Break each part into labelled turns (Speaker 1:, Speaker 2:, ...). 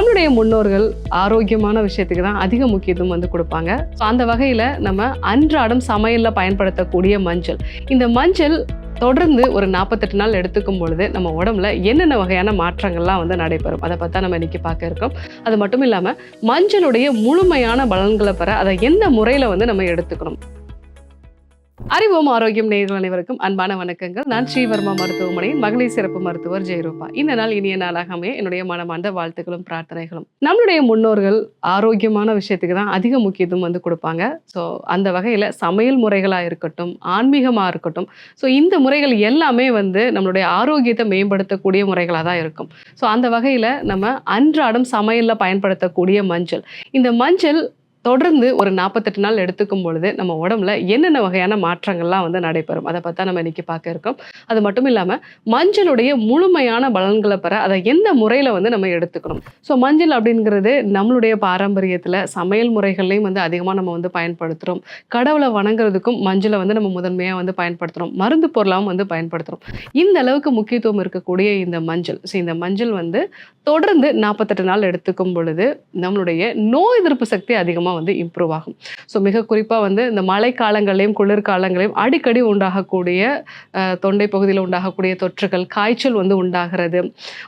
Speaker 1: நம்மளுடைய முன்னோர்கள் ஆரோக்கியமான விஷயத்துக்கு தான் அதிக முக்கியத்துவம் வந்து கொடுப்பாங்க. ஸோ அந்த வகையில் நம்ம அன்றாடம் சமையலில் பயன்படுத்தக்கூடிய மஞ்சள். இந்த மஞ்சள் தொடர்ந்து ஒரு நாற்பத்தெட்டு நாள் எடுத்துக்கும் பொழுது நம்ம உடம்புல என்னென்ன வகையான மாற்றங்கள்லாம் வந்து நடைபெறும்? அதை பற்றி நம்ம இன்னைக்கு பார்க்க இருக்கோம். அது மட்டும் இல்லாமல் மஞ்சளுடைய முழுமையான பலன்களை பெற அதை எந்த முறையில் வந்து நம்ம எடுத்துக்கணும்? அறிவோம் ஆரோக்கியம் நேர்கள் அனைவருக்கும் அன்பான வணக்கங்கள். நான் ஸ்ரீவர்மா மருத்துவமனையின் மகளிர் சிறப்பு மருத்துவர் ஜெயரூபா. இந்த நாள் இனிய நாளாகவே என்னுடைய மனமார்ந்த வாழ்த்துக்களும் பிரார்த்தனைகளும். நம்மளுடைய முன்னோர்கள் ஆரோக்கியமான விஷயத்துக்கு தான் அதிக முக்கியத்துவம் வந்து கொடுப்பாங்க. ஸோ அந்த வகையில் சமையல் முறைகளாக இருக்கட்டும் ஆன்மீகமாக இருக்கட்டும் ஸோ இந்த முறைகள் எல்லாமே வந்து நம்மளுடைய ஆரோக்கியத்தை மேம்படுத்தக்கூடிய முறைகளாக தான் இருக்கும். ஸோ அந்த வகையில் நம்ம அன்றாடம் சமையலில் பயன்படுத்தக்கூடிய மஞ்சள். இந்த மஞ்சள் தொடர்ந்து ஒரு நாற்பத்தெட்டு நாள் எடுத்துக்கும் பொழுது நம்ம உடம்புல என்னென்ன வகையான மாற்றங்கள்லாம் வந்து நடைபெறும்? அதை பார்த்தா நம்ம இன்னைக்கு பார்க்க இருக்கோம். அது மட்டும் இல்லாமல் மஞ்சளுடைய முழுமையான பலன்களை பெற அதை எந்த முறையில் வந்து நம்ம எடுத்துக்கணும்? ஸோ மஞ்சள் அப்படிங்கிறது நம்மளுடைய பாரம்பரியத்தில் சமையல் முறைகள்லையும் வந்து அதிகமாக நம்ம வந்து பயன்படுத்துகிறோம் கடவுளை வணங்குறதுக்கும் மஞ்சளை வந்து நம்ம முதன்மையாக வந்து பயன்படுத்துகிறோம் மருந்து பொருளாகவும் வந்து பயன்படுத்துகிறோம் இந்த அளவுக்கு முக்கியத்துவம் இருக்கக்கூடிய இந்த மஞ்சள். ஸோ இந்த மஞ்சள் வந்து தொடர்ந்து நாற்பத்தெட்டு நாள் எடுத்துக்கும் பொழுது நம்மளுடைய நோய் எதிர்ப்பு சக்தி அதிகமாக வந்து இம்ப்ரூவ் ஆகும். ஸோ மிக குறிப்பாக வந்து இந்த மழை காலங்களையும் குளிர்காலங்களையும் அடிக்கடி உண்டாகக்கூடிய தொண்டை பகுதியில் உண்டாகக்கூடிய தொற்றுகள் காய்ச்சல் வந்து உண்டாகிறது.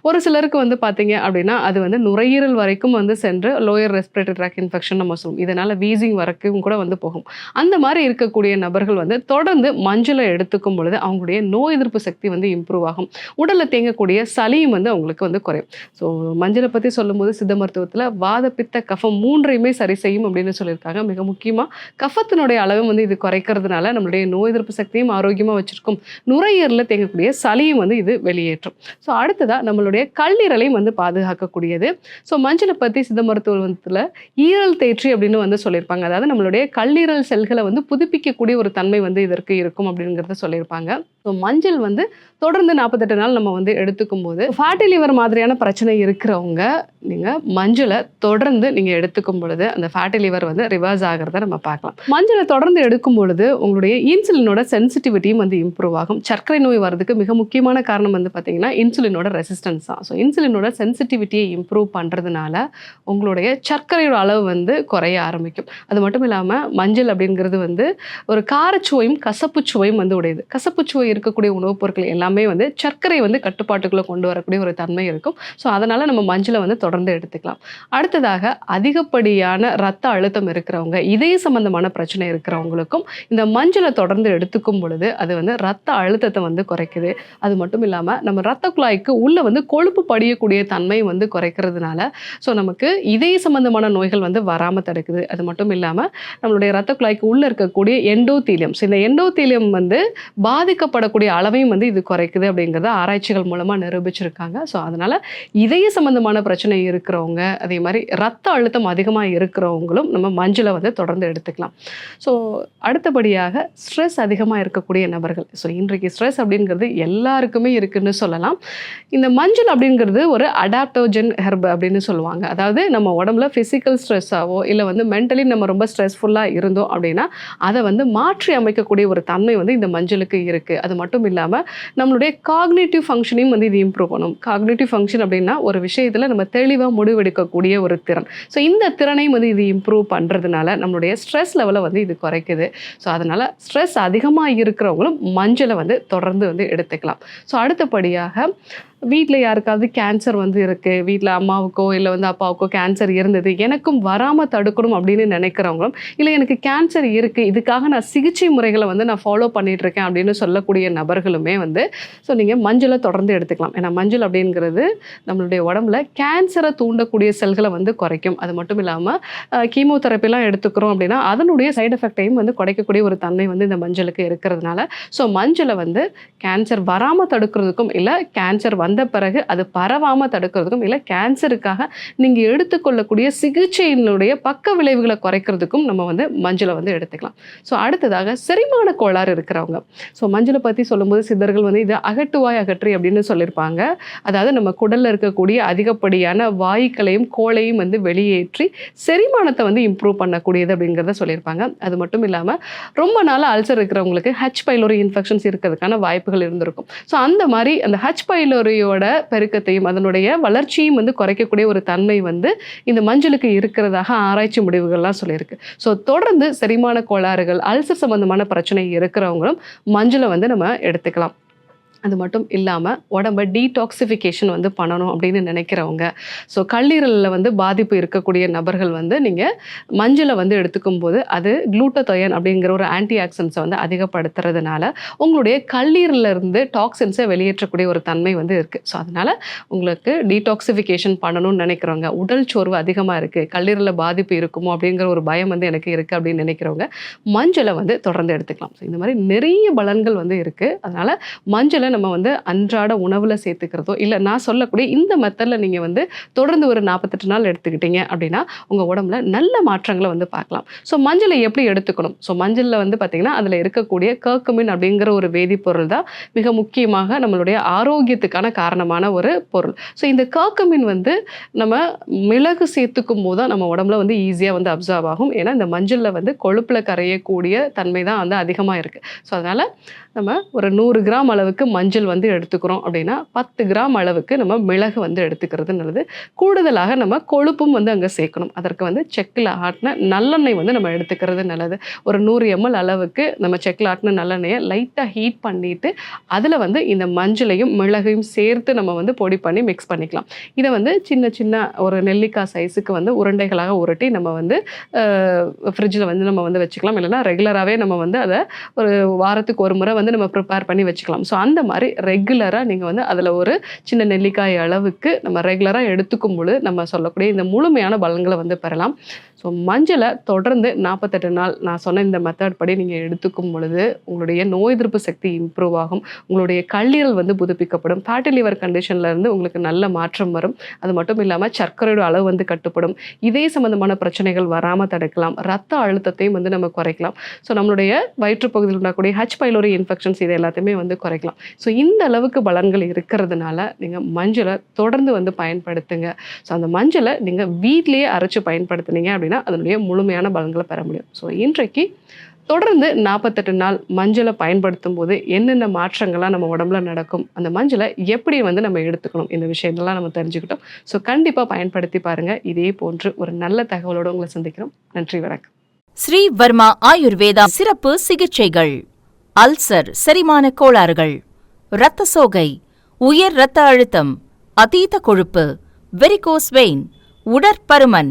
Speaker 1: ஒரு சிலருக்கு வந்து பார்த்தீங்க அப்படின்னா அது வந்து நுரையீரல் வரைக்கும் வந்து சென்று லோயர் ரெஸ்பிரேட்டரி ட்ராக் இன்ஃபெக்ஷன் நம்ம சொல்லுவோம். இதனால் வீசிங் வரைக்கும் கூட வந்து போகும். அந்த மாதிரி இருக்கக்கூடிய நபர்கள் வந்து தொடர்ந்து மஞ்சளை எடுத்துக்கும் பொழுது அவங்களுடைய நோய் எதிர்ப்பு சக்தி வந்து இம்ப்ரூவ் ஆகும். உடலில் தேங்கக்கூடிய சளியும் வந்து அவங்களுக்கு வந்து குறையும். ஸோ மஞ்சளை பற்றி சொல்லும்போது சித்த மருத்துவத்தில் வாத பித்த கஃபம் மூன்றையுமே சரி செய்யும் அப்படின்னு சொல்லியிருக்காங்க. மிக முக்கியமாக கஃபத்தினுடைய அளவு வந்து இது குறைக்கிறதுனால நம்மளுடைய நோய் எதிர்ப்பு சக்தியும் ஆரோக்கியமாக வச்சுருக்கும். நுரையீரலில் தேங்கக்கூடிய சளியும் வந்து இது வெளியேற்றும். ஸோ அடுத்ததாக நம்மளுடைய கல்லீரலையும் வந்து பாதுகாக்கக்கூடியது. ஸோ மஞ்சளை பற்றி சித்த மருத்துவத்தில் ஈரல் தேற்றி அப்படின்னு வந்து சொல்லியிருப்பாங்க. அதாவது நம்மளுடைய கல்லீரல் செல்களை வந்து புதுப்பிக்கக்கூடிய ஒரு தன்மை வந்து இதற்கு இருக்கும் அப்படிங்கிறத சொல்லியிருப்பாங்க. ஸோ மஞ்சள் வந்து தொடர்ந்து நாற்பத்தெட்டு நாள் நம்ம வந்து எடுத்துக்கும் போது ஃபேட்டி லிவர் மாதிரியான பிரச்சனை இருக்கிறவங்க நீங்கள் மஞ்சளை தொடர்ந்து நீங்கள் எடுத்துக்கும் பொழுது அந்த ஃபேட்டி லிவர் வந்து ரிவர்ஸ் ஆகிறத நம்ம பார்க்கலாம். மஞ்சளை தொடர்ந்து எடுக்கும் பொழுது உங்களுடைய இன்சுலினோட சென்சிட்டிவிட்டியும் வந்து இம்ப்ரூவ் ஆகும். சர்க்கரை நோய் வரதுக்கு மிக முக்கியமான காரணம் வந்து பார்த்தீங்கன்னா இன்சுலினோட ரெசிஸ்டன்ஸ் தான். ஸோ இன்சுலினோட சென்சிட்டிவிட்டியை இம்ப்ரூவ் பண்ணுறதுனால உங்களுடைய சர்க்கரையோட அளவு வந்து குறைய ஆரம்பிக்கும். அது மட்டும் இல்லாமல் மஞ்சள் அப்படிங்கிறது வந்து ஒரு காரச்சுவையும் கசப்பு சுவையும் வந்து உடையது. கசப்பு சுவை இருக்கக்கூடிய உணவுப் பொருட்கள் எல்லாமே வந்து சர்க்கரை வந்து கட்டுப்பாட்டுக்குள்ளே கொண்டு வரக்கூடிய ஒரு தன்மை இருக்கும். ஸோ அதனால் நம்ம மஞ்சளை வந்து தொடர்ந்து எடுத்துக்கலாம். அடுத்ததாக அதிகப்படியான ரத்த அழுத்தம் இருக்கிறவங்க இதய சம்பந்தமான பிரச்சனை இருக்கிறவங்களுக்கும் இந்த மஞ்சளை தொடர்ந்து எடுத்துக்கும் பொழுது அது வந்து ரத்த அழுத்தத்தை வந்து குறைக்குது. அது மட்டும் இல்லாமல் நம்ம ரத்த குழாய்க்கு உள்ளே வந்து கொழுப்பு படியக்கூடிய தன்மை வந்து குறைக்கிறதுனால ஸோ நமக்கு இதய சம்பந்தமான நோய்கள் வந்து வராமல் தடுக்குது. அது மட்டும் இல்லாமல் நம்மளுடைய ரத்த குழாய்க்கு உள்ளே இருக்கக்கூடிய எண்டோத்தீலியம் இந்த எண்டோத்தீலியம் வந்து பாதிக்கப்படக்கூடிய அளவையும் வந்து இது குறைக்குது அப்படிங்கிறத ஆராய்ச்சிகள் மூலமாக நிரூபிச்சிருக்காங்க. ஸோ அதனால் இதய சம்பந்தமான பிரச்சனை இருக்கிறவங்க அதே மாதிரி ரத்த அழுத்தம் அதிகமாக இருக்கிறவங்களும் நம்ம மஞ்சளை வந்து தொடர்ந்து எடுத்துக்கலாம். ஸோ அடுத்தபடியாக ஸ்ட்ரெஸ் அதிகமாக இருக்கக்கூடிய நபர்கள். ஸோ இன்றைக்கு ஸ்ட்ரெஸ் அப்படிங்கிறது எல்லாருக்குமே இருக்குன்னு சொல்லலாம். இந்த மஞ்சள் அப்படிங்கிறது ஒரு அடாப்டோஜன் ஹெர்ப் அப்படின்னு சொல்லுவாங்க. அதாவது நம்ம உடம்புல ஃபிசிக்கல் ஸ்ட்ரெஸ்ஸாவோ இல்லை வந்து மென்டலி நம்ம ரொம்ப ஸ்ட்ரெஸ்ஃபுல்லாக இருந்தோம் அப்படின்னா அதை வந்து மாற்றி அமைக்கக்கூடிய ஒரு தன்மை வந்து இந்த மஞ்சளுக்கு இருக்குது அது மட்டும் இல்லாமல் நம்மளுடைய காக்னேட்டிவ் ஃபங்க்ஷனையும் வந்து இது இம்ப்ரூவ் பண்ணும். காக்னேட்டிவ் ஃபங்க்ஷன் அப்படின்னா ஒரு விஷயத்தில் நம்ம தெளிவாக முடிவெடுக்கக்கூடிய ஒரு திறன். ஸோ இந்த திறனையும் வந்து இது இம்ப்ரூவ் பண்ணுறதுனால நம்மளுடைய ஸ்ட்ரெஸ் லெவலை வந்து இது குறைக்குது. ஸோ அதனால் ஸ்ட்ரெஸ் அதிகமாக இருக்கிறவங்களும் மஞ்சளை வந்து தொடர்ந்து வந்து எடுத்துக்கலாம். ஸோ அடுத்தபடியாக வீட்டில் யாருக்காவது கேன்சர் வந்து இருக்குது வீட்டில் அம்மாவுக்கோ இல்லை வந்து அப்பாவுக்கோ கேன்சர் இருந்தது. எனக்கும் வராமல் தடுக்கணும் அப்படின்னு நினைக்கிறவங்களும் இல்லை எனக்கு கேன்சர் இருக்குது இதுக்காக நான் சிகிச்சை முறைகளை வந்து நான் ஃபாலோ பண்ணிகிட்ருக்கேன் அப்படின்னு சொல்லக்கூடிய நபர்களுமே வந்து ஸோ நீங்கள் மஞ்சளை தொடர்ந்து எடுத்துக்கலாம். ஏன்னா மஞ்சள் அப்படிங்கிறது நம்மளுடைய உடம்புல கேன்சரை தூண்டக்கூடிய செல்களை வந்து குறைக்கும். அது மட்டும் இல்லாமல் கீமோதெரப்பிலாம் எடுத்துக்கிறோம் அப்படின்னா அதனுடைய சைடு எஃபெக்டையும் வந்து குறைக்கக்கூடிய ஒரு தன்மை வந்து இந்த மஞ்சளுக்கு இருக்கிறதுனால ஸோ மஞ்சளை வந்து கேன்சர் வராமல் தடுக்கிறதுக்கும் இல்லை கேன்சர் வந்து வந்த பிறகு அது பரவாமல் தடுக்கிறதுக்கும் இல்லை கேன்சருக்காக நீங்கள் எடுத்துக்கொள்ளக்கூடிய சிகிச்சையினுடைய பக்க விளைவுகளை குறைக்கிறதுக்கும் நம்ம வந்து மஞ்சளை வந்து எடுத்துக்கலாம். ஸோ அடுத்ததாக செரிமான கோளாறு இருக்கிறவங்க. ஸோ மஞ்சளை பற்றி சொல்லும்போது சித்தர்கள் வந்து இது அகட்டுவாய் அகற்றி அப்படின்னு சொல்லியிருப்பாங்க. அதாவது நம்ம குடலில் இருக்கக்கூடிய அதிகப்படியான வாயுக்களையும் கோளையும் வந்து வெளியேற்றி செரிமானத்தை வந்து இம்ப்ரூவ் பண்ணக்கூடியது அப்படிங்கிறத சொல்லியிருப்பாங்க. அது மட்டும் இல்லாமல் ரொம்ப நாள் அல்சர் இருக்கிறவங்களுக்கு ஹச் பைலோரி இன்ஃபெக்ஷன்ஸ் இருக்கிறதுக்கான வாய்ப்புகள் இருந்திருக்கும். ஸோ அந்த மாதிரி அந்த ஹச் பைலோரி குழந்தையோட பெருக்கத்தையும் அதனுடைய வளர்ச்சியும் வந்து குறைக்கக்கூடிய ஒரு தன்மை வந்து இந்த மஞ்சளுக்கு இருக்கிறதாக ஆராய்ச்சி முடிவுகள்லாம் சொல்லியிருக்கு. ஸோ தொடர்ந்து செரிமான கோளாறுகள் அல்சர் சம்பந்தமான பிரச்சனை இருக்கிறவங்களும் மஞ்சளை வந்து நம்ம எடுத்துக்கலாம். அது மட்டும் இல்லாமல் உடம்ப டீடாக்சிஃபிகேஷன் வந்து பண்ணணும் அப்படின்னு நினைக்கிறவங்க. ஸோ கல்லீரலில் வந்து பாதிப்பு இருக்கக்கூடிய நபர்கள் வந்து நீங்கள் மஞ்சளை வந்து எடுத்துக்கும் போது அது குளூட்டத்தொயன் அப்படிங்கிற ஒரு ஆன்டி ஆக்சிடன்ஸை வந்து அதிகப்படுத்துறதுனால உங்களுடைய கல்லீரலிருந்து டாக்ஸின்ஸை வெளியேற்றக்கூடிய ஒரு தன்மை வந்து இருக்குது ஸோ அதனால் உங்களுக்கு டீடாக்சிஃபிகேஷன் பண்ணணும்னு நினைக்கிறவங்க உடல் சோர்வு அதிகமாக இருக்குது கல்லீரலில் பாதிப்பு இருக்குமோ அப்படிங்கிற ஒரு பயம் வந்து எனக்கு இருக்குது அப்படின்னு நினைக்கிறவங்க மஞ்சளை வந்து தொடர்ந்து எடுத்துக்கலாம். ஸோ இந்த மாதிரி நிறைய பலன்கள் வந்து இருக்குது அதனால் மஞ்சளை நம்ம வந்து அன்றாட உணவில் சேர்த்துக்கிறதோ இல்லை நான் சொல்லக்கூடிய இந்த மெத்தடில் நீங்கள் வந்து தொடர்ந்து ஒரு நாற்பத்தெட்டு நாள் எடுத்துக்கிட்டீங்க அப்படின்னா உங்கள் உடம்புல நல்ல மாற்றங்களை வந்து பார்க்கலாம். ஸோ மஞ்சளை எப்படி எடுத்துக்கணும்? ஸோ மஞ்சளில் வந்து பார்த்திங்கன்னா அதில் இருக்கக்கூடிய கர்க்குமின் அப்படிங்கிற ஒரு வேதிப்பொருள் தான் மிக முக்கியமாக நம்மளுடைய ஆரோக்கியத்துக்கான காரணமான ஒரு பொருள். ஸோ இந்த கர்க்குமின் வந்து நம்ம மிளகு சேர்த்துக்கும் போது தான் நம்ம உடம்புல வந்து ஈஸியாக வந்து அப்சர்வ் ஆகும். ஏன்னா இந்த மஞ்சளில் வந்து கொழுப்பில் கரையக்கூடிய தன்மை தான் வந்து அதிகமாக இருக்குது ஸோ அதனால் நம்ம ஒரு நூறு கிராம் அளவுக்கு மஞ்சள் மஞ்சள் வந்து எடுத்துக்கிறோம் அப்படின்னா பத்து கிராம் அளவுக்கு நம்ம மிளகு வந்து எடுத்துக்கிறது நல்லது. கூடுதலாக நம்ம கொழுப்பும் வந்து அங்கே சேர்க்கணும். அதற்கு வந்து செக்கில் ஆட்டின நல்லெண்ணெய் வந்து நம்ம எடுத்துக்கிறது நல்லது. ஒரு நூறு எம்எல் அளவுக்கு நம்ம செக்கில் ஆட்டின நல்லெண்ணெயை லைட்டாக ஹீட் பண்ணிவிட்டு அதில் வந்து இந்த மஞ்சளையும் மிளகையும் சேர்த்து நம்ம வந்து பொடி பண்ணி மிக்ஸ் பண்ணிக்கலாம். இதை வந்து சின்ன சின்ன ஒரு நெல்லிக்காய் சைஸுக்கு வந்து உருண்டைகளாக உருட்டி நம்ம வந்து ஃப்ரிட்ஜில் வந்து நம்ம வந்து வச்சுக்கலாம். இல்லைன்னா ரெகுலராகவே நம்ம வந்து அதை ஒரு வாரத்துக்கு ஒரு முறை வந்து நம்ம ப்ரிப்பேர் பண்ணி வச்சுக்கலாம். ஸோ அந்த மாதிரி ரெகுலராக நீங்கள் வந்து அதில் ஒரு சின்ன நெல்லிக்காய் அளவுக்கு நம்ம ரெகுலராக எடுத்துக்கும் பொழுது நம்ம சொல்லக்கூடிய இந்த முழுமையான பலன்களை வந்து பெறலாம். ஸோ மஞ்சளை தொடர்ந்து நாற்பத்தெட்டு நாள் நான் சொன்ன இந்த மெத்தட் படி நீங்கள் எடுத்துக்கும் பொழுது உங்களுடைய நோய் எதிர்ப்பு சக்தி இம்ப்ரூவ் ஆகும். உங்களுடைய கல்லீரல் வந்து புதுப்பிக்கப்படும். ஃபேட்டி லிவர் கண்டிஷன்லேருந்து உங்களுக்கு நல்ல மாற்றம் வரும். அது மட்டும் இல்லாமல் சர்க்கரையோட அளவு வந்து கட்டுப்படும். இதே சம்மந்தமான பிரச்சனைகள் வராமல் தடுக்கலாம். ரத்த அழுத்தத்தையும் வந்து நம்ம குறைக்கலாம். ஸோ நம்மளுடைய வயிற்றுப்பகுதியில் உண்டாக்கூடிய ஹச் பைலோரி இன்ஃபெக்ஷன்ஸ் இது எல்லாத்தையுமே வந்து குறைக்கலாம். ஸோ இந்த அளவுக்கு பலன்கள் இருக்கிறதுனால நீங்கள் மஞ்சளை தொடர்ந்து வந்து பயன்படுத்துங்க. ஸோ அந்த மஞ்சளை நீங்கள் வீட்டிலேயே அரைச்சு பயன்படுத்துனீங்க அப்படின்னா அதனுடைய முழுமையான பலன்களை பெற முடியும். ஸோ இன்றைக்கு தொடர்ந்து நாற்பத்தெட்டு நாள் மஞ்சளை பயன்படுத்தும் போது என்னென்ன மாற்றங்கள்லாம் நம்ம உடம்புல நடக்கும் அந்த மஞ்சளை எப்படி வந்து நம்ம எடுத்துக்கணும் இந்த விஷயங்கள்லாம் நம்ம தெரிஞ்சுக்கிட்டோம். ஸோ கண்டிப்பாக பயன்படுத்தி பாருங்கள் இதே போன்று ஒரு நல்ல தகவலோடு உங்களை சந்திக்கிறோம். நன்றி வணக்கம்.
Speaker 2: ஸ்ரீ வர்மா ஆயுர்வேதா சிறப்பு சிகிச்சைகள். அல்சர் செரிமான கோளாறுகள். இரத்த சோகை உயர் இரத்த அழுத்தம் அதீத கொழுப்பு வெரிகோஸ் வெயின் உடற்பருமன்